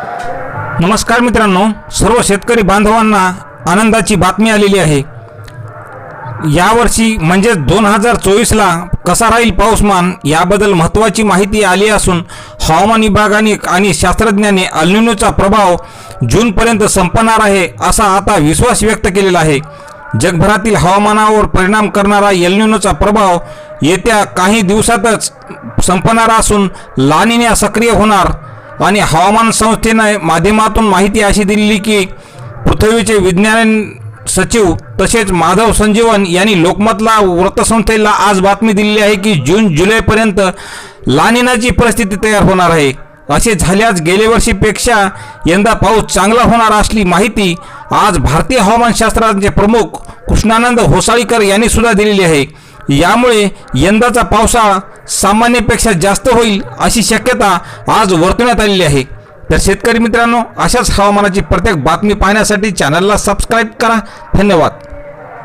नमस्कार मित्रांनो सर्व शेतकरी बांधवांना आनंदाची बातमी आलेली आहे. यावर्षी म्हणजे दोन हजार चोवीसला कसा राहील पाऊसमान याबद्दल महत्त्वाची माहिती आली असून हवामान विभागाने आणि शास्त्रज्ञाने अल्निनोचा प्रभाव जूनपर्यंत संपणार आहे असा आता विश्वास व्यक्त केलेला आहे. जगभरातील हवामानावर परिणाम करणारा एल्निनोचा प्रभाव येत्या काही दिवसातच संपणार असून लानिन्या सक्रिय होणार आणि हवामान संस्थेने माध्यमातून माहिती अशी दिली की पृथ्वीचे विज्ञान सचिव तसेच माधव संजीवन यांनी लोकमतला वृत्तसंस्थेला आज बातमी दिलेली आहे की जून जुलैपर्यंत लानिनाची परिस्थिती तयार होणार आहे. असे झाल्यास गेल्या वर्षीपेक्षा यंदा पाऊस चांगला होणार असली माहिती आज भारतीय हवामानशास्त्राचे प्रमुख कृष्णानंद होसाळीकर यांनी सुद्धा दिलेली आहे. यामुळे यंदाचा पावसाळा सामान्यपेक्षा जास्त होईल अशी शक्यता आज वर्तवण्यात आलेली आहे. तर शेतकरी मित्रांनो अशाच हवामानाची प्रत्येक बातमी पाहण्यासाठी चॅनलला सबस्क्राईब करा. धन्यवाद.